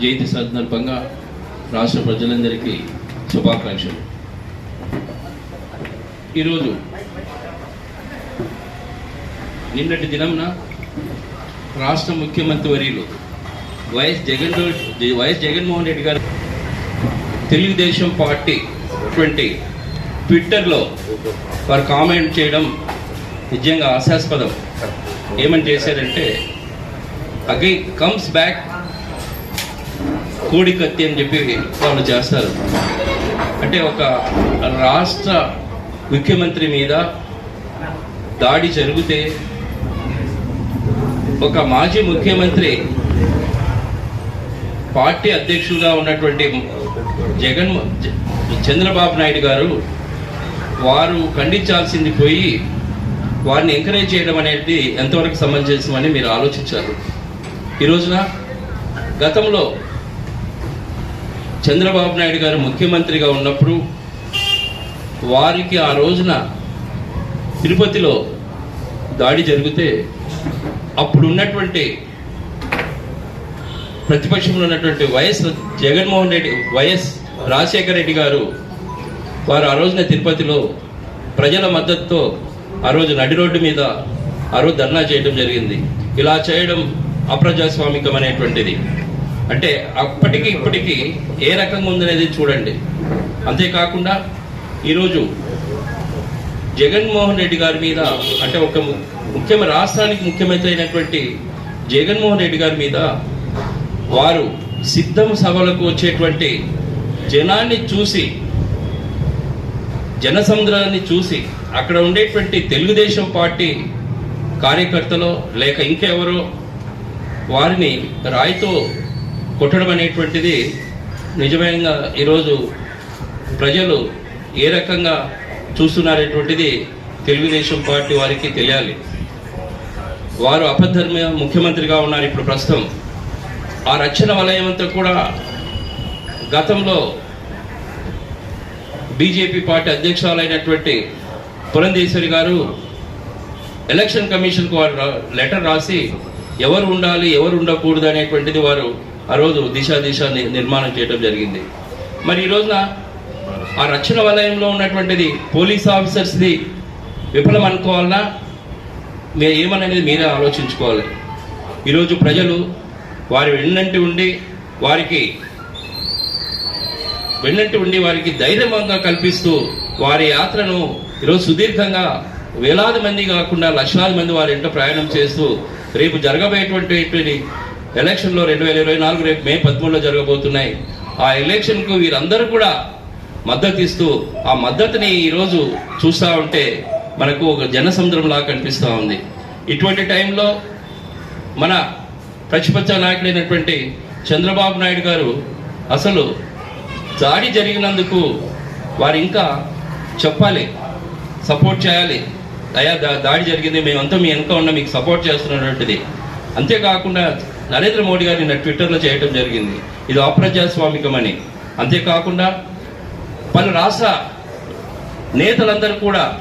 జయంతి సందర్భంగా రాష్ట్ర ప్రజలందరికీ శుభాకాంక్షలు. ఈరోజు నిన్నటి దినంన రాష్ట్ర ముఖ్యమంత్రి వర్యులు వైఎస్ జగన్ వైఎస్ జగన్మోహన్ రెడ్డి గారు తెలుగుదేశం పార్టీ ట్వంటీ ట్విట్టర్లో వారు కామెంట్ చేయడం నిజంగా హాస్యాస్పదం ఏమని చేశారంటే అగైన్ కమ్స్ బ్యాక్ కోడి కత్తి అని చెప్పి వాళ్ళు చేస్తారు. అంటే ఒక రాష్ట్ర ముఖ్యమంత్రి మీద దాడి జరిగితే ఒక మాజీ ముఖ్యమంత్రి పార్టీ అధ్యక్షుడుగా ఉన్నటువంటి జగన్ చంద్రబాబు నాయుడు గారు వారు ఖండించాల్సింది పోయి వారిని ఎంకరేజ్ చేయడం అనేది ఎంతవరకు సమంజసమని మీరు ఆలోచించారు. ఈ రోజున గతంలో చంద్రబాబు నాయుడు గారు ముఖ్యమంత్రిగా ఉన్నప్పుడు వారికి ఆ రోజున తిరుపతిలో దాడి జరిగితే అప్పుడు ఉన్నటువంటి ప్రతిపక్షంలో ఉన్నటువంటి వైఎస్ జగన్మోహన్ రెడ్డి వైఎస్ రాజశేఖర రెడ్డి గారు వారు ఆ రోజున తిరుపతిలో ప్రజల మద్దతుతో ఆ రోజు నడి రోడ్డు మీద ఆ రోజు ధర్నా చేయడం జరిగింది. ఇలా చేయడం అప్రజాస్వామికం అనేటువంటిది అంటే అప్పటికి ఇప్పటికి ఏ రకంగా ఉందనేది చూడండి. అంతేకాకుండా ఈరోజు జగన్మోహన్ రెడ్డి గారి మీద అంటే ఒక ముఖ్యమైన రాష్ట్రానికి ముఖ్యమంత్రి అయినటువంటి జగన్మోహన్ రెడ్డి గారి మీద వారు సిద్ధం సభలకు వచ్చేటువంటి జనాన్ని చూసి జనసముద్రాన్ని చూసి అక్కడ ఉండేటువంటి తెలుగుదేశం పార్టీ కార్యకర్తలో లేక ఇంకెవరో వారిని రాయితో కొట్టడం అనేటువంటిది నిజమైన ఈరోజు ప్రజలు ఏ రకంగా చూస్తున్నారనేటువంటిది తెలుగుదేశం పార్టీ వారికి తెలియాలి. వారు అపధర్మ ముఖ్యమంత్రిగా ఉన్నారు ఇప్పుడు ప్రస్తుతం. ఆ రక్షణ వలయం అంతా కూడా గతంలో బీజేపీ పార్టీ అధ్యక్షులైనటువంటి పురంధేశ్వరి గారు ఎలక్షన్ కమిషన్కు వారు లెటర్ రాసి ఎవరు ఉండాలి ఎవరు ఉండకూడదు అనేటువంటిది వారు ఆ రోజు దిశ దిశ నిర్మాణం చేయడం జరిగింది. మరి ఈ రోజున ఆ రక్షణ వలయంలో ఉన్నటువంటిది పోలీస్ ఆఫీసర్స్ది విఫలం అనుకోవాలన్నా మీరు ఏమనేది మీరే ఆలోచించుకోవాలి. ఈరోజు ప్రజలు వారి వెన్నంటి ఉండి వారికి వెన్నంటి ఉండి వారికి ధైర్యంగా కల్పిస్తూ వారి యాత్రను ఈరోజు సుదీర్ఘంగా వేలాది మంది కాకుండా లక్షలాది మంది వారి ఇంట ప్రయాణం చేస్తూ రేపు జరగబోయేటువంటి ఎలక్షన్లో రెండు వేల ఇరవై నాలుగు రేపు మే పదమూడులో జరగబోతున్నాయి. ఆ ఎలక్షన్కు వీరందరూ కూడా మద్దతు ఇస్తూ ఆ మద్దతుని ఈరోజు చూస్తూ ఉంటే మనకు ఒక జనసముద్రంలా కనిపిస్తూ ఉంది. ఇటువంటి టైంలో మన ప్రతిపక్ష నాయకుడైనటువంటి చంద్రబాబు నాయుడు గారు అసలు దాడి జరిగినందుకు వారు ఇంకా చెప్పాలి సపోర్ట్ చేయాలి. అయ్యా దా- దాడి జరిగింది మేమంతా మీ వెనుక ఉన్న మీకు సపోర్ట్ చేస్తున్నటువంటిది. అంతేకాకుండా నరేంద్ర మోడీ గారు నిన్న ట్విట్టర్లో చేయడం జరిగింది. ఇది అప్రజాస్వామికమని. అంతేకాకుండా పలు రాష్ట్ర నేతలందరూ కూడా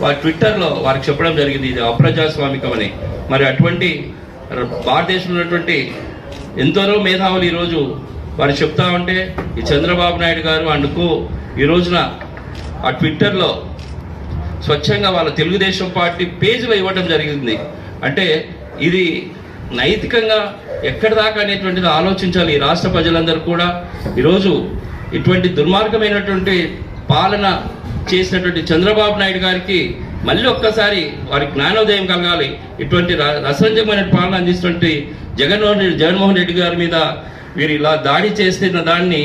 వారి ట్విట్టర్లో వారికి చెప్పడం జరిగింది ఇది అప్రజాస్వామికమని. మరి అటువంటి భారతదేశంలో ఉన్నటువంటి ఎంతోనో మేధావులు ఈరోజు వారు చెప్తా ఉంటే ఈ చంద్రబాబు నాయుడు గారు అందుకు ఈ రోజున ఆ ట్విట్టర్లో స్వచ్ఛంగా వాళ్ళ తెలుగుదేశం పార్టీ పేజీలో ఇవ్వడం జరిగింది. అంటే ఇది నైతికంగా ఎక్కడి దాకా అనేటువంటిది ఆలోచించాలి. ఈ రాష్ట్ర ప్రజలందరూ కూడా ఈరోజు ఇటువంటి దుర్మార్గమైనటువంటి పాలన చేసినటువంటి చంద్రబాబు నాయుడు గారికి మళ్ళీ ఒక్కసారి వారి జ్ఞానోదయం కలగాలి. ఇటువంటి రసంజమైన పాలన అందిస్తున్నటువంటి జగన్మోహన్ రెడ్డి జగన్మోహన్ రెడ్డి గారి మీద వీరు ఇలా దాడి చేస్తున్న దాన్ని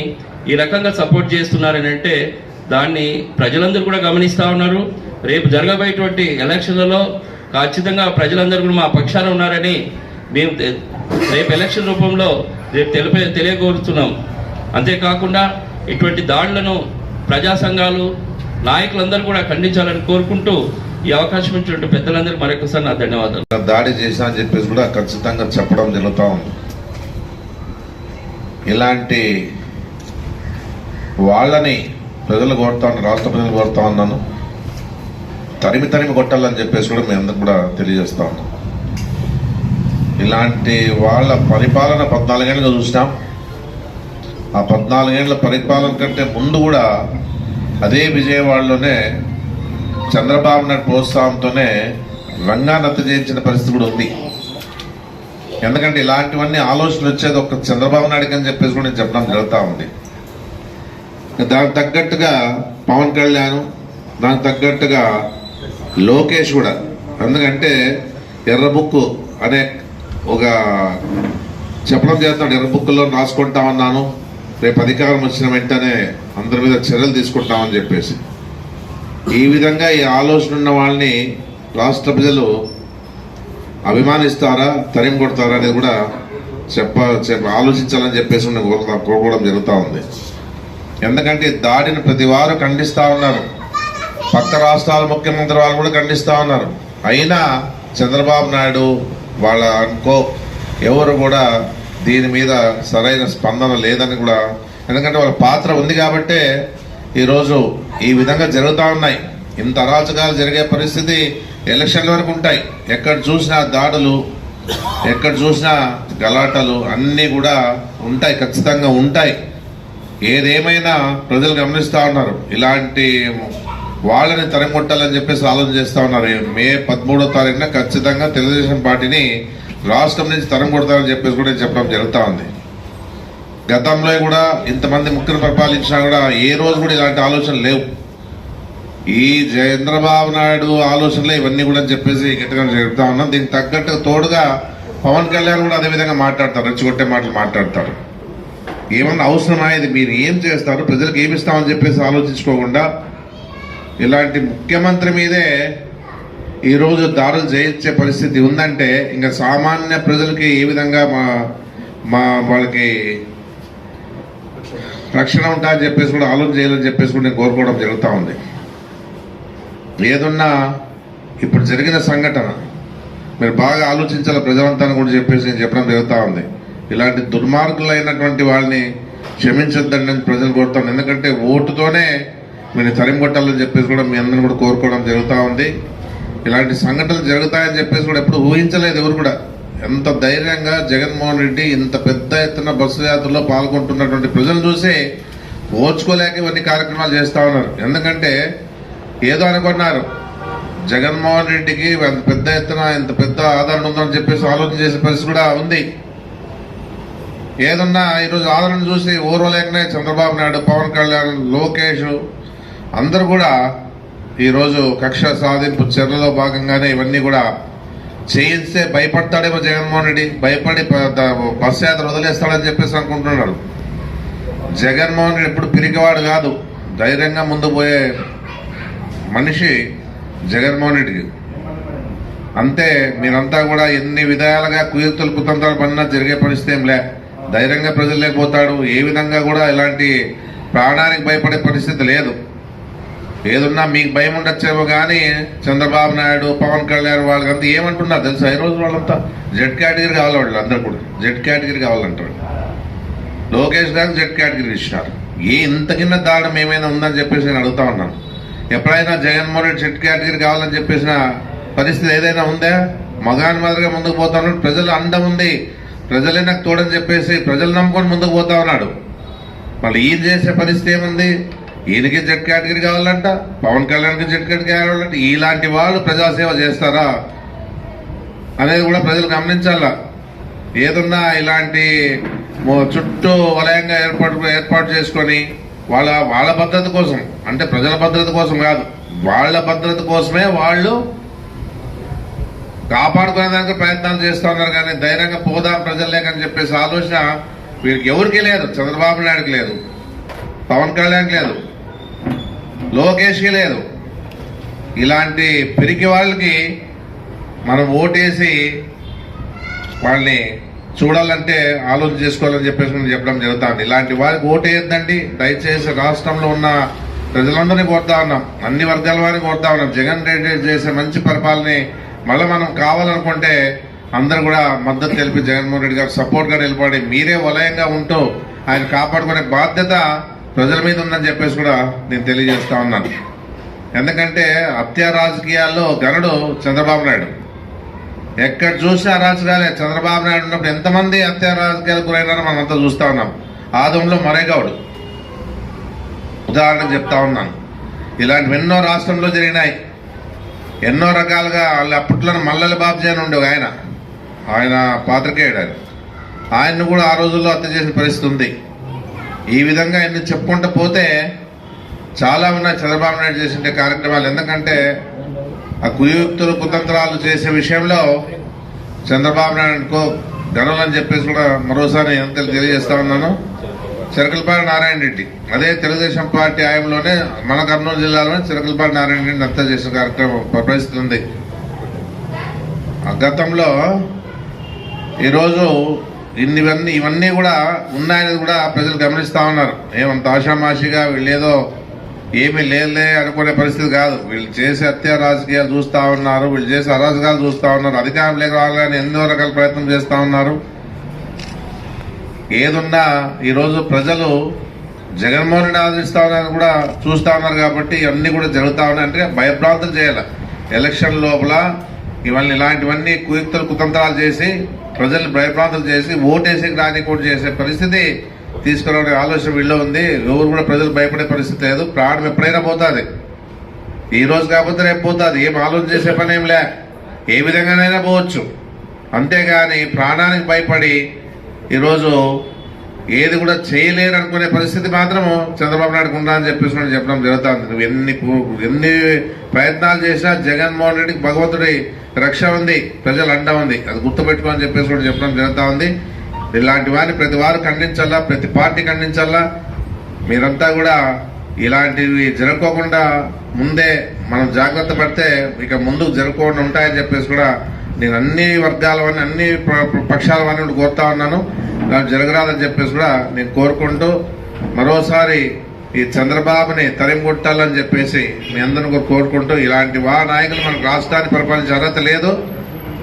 ఈ రకంగా సపోర్ట్ చేస్తున్నారని అంటే దాన్ని ప్రజలందరూ కూడా గమనిస్తూ ఉన్నారు. రేపు జరగబోయేటువంటి ఎలక్షన్లలో ఖచ్చితంగా ప్రజలందరూ కూడా మా పక్షాన ఉన్నారని మేము రేపు ఎలక్షన్ రూపంలో రేపు తెలిపే తెలియకోరుతున్నాం అంతేకాకుండా ఇటువంటి దాడులను ప్రజా సంఘాలు నాయకులందరూ కూడా ఖండించాలని కోరుకుంటూ ఈ అవకాశం ఇచ్చినటువంటి పెద్దలందరూ మరొకసారి నా ధన్యవాదాలు. దాడి చేశా అని చెప్పేసి కూడా ఖచ్చితంగా చెప్పడం జరుగుతూ ఉంది. ఇలాంటి వాళ్ళని ప్రజలు కోరుతా ఉన్నాను రాష్ట్ర ప్రజలు కోరుతా ఉన్నాను. తరిమి తరిమి కొట్టాలని చెప్పేసి కూడా మీ అందరికి కూడా తెలియజేస్తా ఉన్నాం. ఇలాంటి వాళ్ళ పరిపాలన పద్నాలుగేళ్ళుగా చూసినాం. ఆ పద్నాలుగేళ్ళ పరిపాలన కంటే ముందు కూడా అదే విజయవాడలోనే చంద్రబాబు నాయుడు ప్రోత్సాహంతోనే రంగానత్త చేయించిన పరిస్థితి కూడా ఉంది. ఎందుకంటే ఇలాంటివన్నీ ఆలోచనలు వచ్చేది ఒక చంద్రబాబు నాయుడుకి అని చెప్పేసి కూడా నేను చెప్పడం జరుగుతూ ఉంది. దానికి తగ్గట్టుగా పవన్ కళ్యాణ్ దానికి తగ్గట్టుగా లోకేష్ కూడా. ఎందుకంటే ఎర్రబుక్కు అనే ఒక చెప్పడం చేస్తున్నాడు ఎర్రబుక్కుల్లో రాసుకుంటామన్నాను. రేపు అధికారం వచ్చిన వెంటనే అందరి మీద చర్యలు తీసుకుంటామని చెప్పేసి. ఈ విధంగా ఈ ఆలోచన ఉన్న వాళ్ళని రాష్ట్ర ప్రజలు అభిమానిస్తారా తరిమి కొడతారా అనేది కూడా చెప్ప చెప్ప ఆలోచించాలని చెప్పేసి నేను కోరుకోవడం జరుగుతూ ఉంది. ఎందుకంటే దాడిని ప్రతి వారు ఖండిస్తూ ఉన్నారు. పక్క రాష్ట్రాల ముఖ్యమంత్రి వాళ్ళు కూడా ఖండిస్తూ ఉన్నారు. అయినా చంద్రబాబు నాయుడు వాళ్ళ అనుకో ఎవరు కూడా దీని మీద సరైన స్పందన లేదని కూడా ఎందుకంటే వాళ్ళ పాత్ర ఉంది కాబట్టే ఈరోజు ఈ విధంగా జరుగుతూ ఉన్నాయి. ఇంత అరాచకాలు జరిగే పరిస్థితి ఎలక్షన్ల వరకు ఉంటాయి. ఎక్కడ చూసినా దాడులు ఎక్కడ చూసినా గలాటలు అన్నీ కూడా ఉంటాయి ఖచ్చితంగా ఉంటాయి. ఏదేమైనా ప్రజలు గమనిస్తూ ఉన్నారు. ఇలాంటి వాళ్ళని తరిమొట్టాలని చెప్పేసి ఆలోచన చేస్తా ఉన్నారు. మే పదమూడో తారీఖున ఖచ్చితంగా తెలుగుదేశం పార్టీని రాష్ట్రం నుంచి తరం కొడతారని చెప్పేసి కూడా చెప్పడం జరుగుతూ ఉంది. గతంలో కూడా ఇంతమంది ముఖ్యులు పరిపాలించినా కూడా ఏ రోజు కూడా ఇలాంటి ఆలోచనలు లేవు. ఈ చంద్రబాబు నాయుడు ఆలోచనలే ఇవన్నీ కూడా చెప్పేసి గట్టిగా చెప్తా ఉన్నాం. దీనికి తగ్గట్టు తోడుగా పవన్ కళ్యాణ్ కూడా అదే విధంగా మాట్లాడతారు రెచ్చగొట్టే మాటలు మాట్లాడతారు. ఏమన్నా అవసరమా ఇది? మీరు ఏం చేస్తారు? ప్రజలకు ఏమి ఇస్తామని చెప్పేసి ఆలోచించుకోకుండా ఇలాంటి ముఖ్యమంత్రి మీదే ఈరోజు దారులు చేయించే పరిస్థితి ఉందంటే ఇంకా సామాన్య ప్రజలకి ఏ విధంగా మా మా వాళ్ళకి రక్షణ ఉంటా అని చెప్పేసి కూడా ఆలోచన చేయాలని చెప్పేసి కూడా నేను కోరుకోవడం జరుగుతూ ఉంది. ఏదున్నా ఇప్పుడు జరిగిన సంఘటన మీరు బాగా ఆలోచించాలి ప్రజలంతా కూడా చెప్పేసి నేను చెప్పడం జరుగుతూ ఉంది. ఇలాంటి దుర్మార్గులైనటువంటి వాళ్ళని క్షమించొద్దండి నేను ప్రజలు కోరుతాను. ఎందుకంటే ఓటుతోనే మీరు తరిమికొట్టాలని చెప్పేసి కూడా మీ అందరిని కూడా కోరుకోవడం జరుగుతూ ఉంది. ఇలాంటి సంఘటనలు జరుగుతాయని చెప్పేసి కూడా ఎప్పుడు ఊహించలేదు ఎవరు కూడా. ఎంత ధైర్యంగా జగన్మోహన్ రెడ్డి ఇంత పెద్ద ఎత్తున బస్సు యాత్రలో పాల్గొంటున్నటువంటి ప్రజలు చూసి ఓర్చుకోలేక ఇవన్నీ కార్యక్రమాలు చేస్తూ ఉన్నారు. ఎందుకంటే ఏదో అనుకున్నారు జగన్మోహన్ రెడ్డికి అంత పెద్ద ఎత్తున ఇంత పెద్ద ఆదరణ ఉందని చెప్పేసి ఆలోచన చేసే పరిస్థితి కూడా ఉంది. ఏదన్నా ఈరోజు ఆదరణ చూసి ఓర్వలేకనే చంద్రబాబు నాయుడు పవన్ కళ్యాణ్ లోకేష్ అందరూ కూడా ఈరోజు కక్ష సాధింపు చర్యలో భాగంగానే ఇవన్నీ కూడా చేయిస్తే భయపడతాడేమో జగన్మోహన్ రెడ్డి. భయపడి ప- ద- బస్ యాత్ర వదిలేస్తాడని చెప్పేసి అనుకుంటున్నాడు. జగన్మోహన్ రెడ్డి ఎప్పుడు పిరికివాడు కాదు. ధైర్యంగా ముందు పోయే మనిషి జగన్మోహన్ రెడ్డి. అంతే మీరంతా కూడా ఎన్ని విధాలుగా కుయుక్తులు కుతంత్రాలు పడినా జరిగే పరిస్థితి ఏం లే. ధైర్యంగా ప్రజలు లేకపోతాడు. ఏ విధంగా కూడా ఇలాంటి ప్రాణానికి భయపడే పరిస్థితి లేదు. ఏదున్నా మీకు భయం ఉండొచ్చేమో కానీ చంద్రబాబు నాయుడు పవన్ కళ్యాణ్ వాళ్ళకంతా ఏమంటున్నారు తెలుసా? ఈ రోజు వాళ్ళంతా జెడ్ కేటగిరీ కావాలి వాళ్ళు అందరు కూడా. జెడ్ కేటగిరీ కావాలంటారు. లోకేష్ గారికి జెడ్ కేటగిరీ ఇచ్చినారు. ఏ ఇంతకిన్న దాడం ఏమైనా ఉందని చెప్పేసి నేను అడుగుతా ఉన్నాను. ఎప్పుడైనా జగన్మోహన్ రెడ్డి జెడ్ కేటగిరీ కావాలని చెప్పేసిన పరిస్థితి ఏదైనా ఉందా? మగాని మాదిరిగా ముందుకు పోతా ఉన్నాడు. ప్రజల అండం ఉంది. ప్రజలే నాకు తోడని చెప్పేసి ప్రజలు నమ్ముకొని ముందుకు పోతా ఉన్నాడు. మళ్ళీ ఈయన చేసే పరిస్థితి ఏముంది? ఈయనకి జెడ్ కేటగిరీ కావాలంట పవన్ కళ్యాణ్కి జెడ్ కేటగిరీ కావాలంట ఇలాంటి వాళ్ళు ప్రజాసేవ చేస్తారా అనేది కూడా ప్రజలు గమనించాల? ఏదున్నా ఇలాంటి చుట్టూ వలయంగా ఏర్పాటు ఏర్పాటు చేసుకొని వాళ్ళ వాళ్ళ భద్రత కోసం అంటే ప్రజల భద్రత కోసం కాదు వాళ్ళ భద్రత కోసమే వాళ్ళు కాపాడుకునేదానికి ప్రయత్నాలు చేస్తున్నారు కానీ ధైర్యంగా పోదాం ప్రజల్లేకని చెప్పేసి ఆలోచన వీరికి ఎవరికి లేదు చంద్రబాబు నాయుడుకి లేదు పవన్ కళ్యాణ్కి లేదు. లోకేష్కి లేదు. ఇలాంటి పెరిగి వాళ్ళకి మనం ఓటేసి వాళ్ళని చూడాలంటే ఆలోచన చేసుకోవాలని చెప్పేసి మనం చెప్పడం జరుగుతుంది. ఇలాంటి వారికి ఓటేయద్దండి. దయచేసి రాష్ట్రంలో ఉన్న ప్రజలందరినీ కోరుతా ఉన్నాం. అన్ని వర్గాల వారిని కోరుతా ఉన్నాం. జగన్ రెడ్డి చేసే మంచి పరిపాలన మళ్ళీ మనం కావాలనుకుంటే అందరూ కూడా మద్దతు తెలిపి జగన్మోహన్ రెడ్డి గారు సపోర్ట్గా నిలబడి మీరే వలయంగా ఉంటూ ఆయన కాపాడుకునే బాధ్యత ప్రజల మీద ఉందని చెప్పేసి కూడా నేను తెలియజేస్తా ఉన్నాను. ఎందుకంటే హత్యా రాజకీయాల్లో గనుడు చంద్రబాబు నాయుడు. ఎక్కడ చూసినా రాజకీయాలే చంద్రబాబు నాయుడు ఉన్నప్పుడు ఎంతమంది హత్యా రాజకీయాలకు గురైనారో మనం అంతా చూస్తూ ఉన్నాం. ఆదంలో మరేగౌడు ఉదాహరణకు చెప్తా ఉన్నాను. ఇలాంటివి ఎన్నో రాష్ట్రంలో జరిగినాయి. ఎన్నో రకాలుగా వాళ్ళు అప్పట్లో మల్లెల బాబుజీ అని ఉండే ఆయన. ఆయన పాత్రికేయుడు ఆయన. ఆయన్ని కూడా ఆ రోజుల్లో హత్య చేసిన పరిస్థితి ఉంది. ఈ విధంగా ఎన్ని చెప్పుకుంటూ పోతే చాలా ఉన్నాయి. చంద్రబాబు నాయుడు చేసిన కార్యక్రమాలు. ఎందుకంటే ఆ కుయుక్తులు కుతంత్రాలు చేసే విషయంలో చంద్రబాబు నాయుడుకో గనులని చెప్పేసి కూడా మరోసారి ఎంత తెలియజేస్తా ఉన్నాను. చిరకలపాటి నారాయణ రెడ్డి. అదే తెలుగుదేశం పార్టీ ఆయంలోనే మన కర్నూలు జిల్లాలోనే చిరకలపాటి నారాయణ రెడ్డిని హత్య చేసిన కార్యక్రమం ప్రవేశిస్తుంది ఆ గతంలో ఈరోజు ఇన్నివన్నీ ఇవన్నీ కూడా ఉన్నాయని కూడా ప్రజలు గమనిస్తూ ఉన్నారు. ఏమంత ఆషామాషిగా వీళ్ళేదో ఏమీ లేదులే అనుకునే పరిస్థితి కాదు. వీళ్ళు చేసే హత్య రాజకీయాలు చూస్తా ఉన్నారు వీళ్ళు చేసే అరాజకాలు చూస్తూ ఉన్నారు అధికారంలోకి రావాలని ఎన్నో రకాల ప్రయత్నం చేస్తూ ఉన్నారు. ఏదున్నా ఈరోజు ప్రజలు జగన్మోహన్ రెడ్డి ఆదరిస్తా ఉన్నారని కూడా చూస్తా ఉన్నారు కాబట్టి ఇవన్నీ కూడా జరుగుతా ఉన్నాయి. అంటే భయభ్రాంతం చేయాలి. ఎలక్షన్ లోపల ఇవన్నీ ఇలాంటివన్నీ కుయుక్తులు కుతంత్రాలు చేసి ప్రజలు భయప్రాంతలు చేసి ఓటేసి రానికోటి చేసే పరిస్థితి తీసుకురావడానికి ఆలోచన వీళ్ళు ఉంది. ఎవరు కూడా ప్రజలు భయపడే పరిస్థితి లేదు. ప్రాణం ఎప్పుడైనా పోతుంది. ఈ రోజు కాకపోతే రేపు పోతుంది. ఏం ఆలోచన చేసే పని ఏం లే. ఏ విధంగానైనా పోవచ్చు. అంతేగాని ప్రాణానికి భయపడి ఈరోజు ఏది కూడా చేయలేరు అనుకునే పరిస్థితి మాత్రం చంద్రబాబు నాయుడుకు ఉందా అని చెప్పేసి మనం చెప్పడం జరుగుతుంది. నువ్వు ఎన్ని ఎన్ని ప్రయత్నాలు చేసినా జగన్మోహన్ రెడ్డికి భగవంతుడి రక్ష ఉంది ప్రజల అండ ఉంది. అది గుర్తుపెట్టుకోని చెప్పేసి కూడా చెప్పడం జరుగుతూ ఉంది ఇలాంటి వారిని ప్రతి వారు ఖండించాలా ప్రతి పార్టీ ఖండించాలా? మీరంతా కూడా ఇలాంటివి జరగకోకుండా ముందే మనం జాగ్రత్త పడితే ఇక ముందుకు జరగకుండా ఉంటాయని చెప్పేసి కూడా నేను అన్ని వర్గాల వారిని అన్ని ప- పక్షాల వారిని కోరుతా ఉన్నాను. దాన్ని జరగరాదని చెప్పేసి కూడా నేను కోరుకుంటూ మరోసారి ఈ చంద్రబాబుని తరిమికొట్టాలని చెప్పేసి మీ అందరిని కూడా కోరుకుంటూ ఇలాంటి వా నాయకులు మనకు రాష్ట్రాన్ని పరిపాలించే అర్హత లేదు.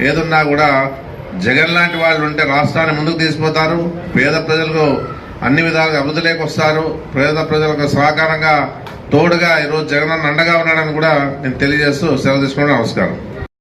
ఏదున్నా కూడా జగన్ లాంటి వాళ్ళు ఉంటే రాష్ట్రాన్ని ముందుకు తీసుకుపోతారు. పేద ప్రజలకు అన్ని విధాలుగా అభివృద్ధిలోకి వస్తారు పేద ప్రజలకు సహకారంగా తోడుగా ఈరోజు జగన్ అండగా ఉన్నాడని కూడా నేను తెలియజేస్తూ సెలవు తీసుకోవడం నమస్కారం.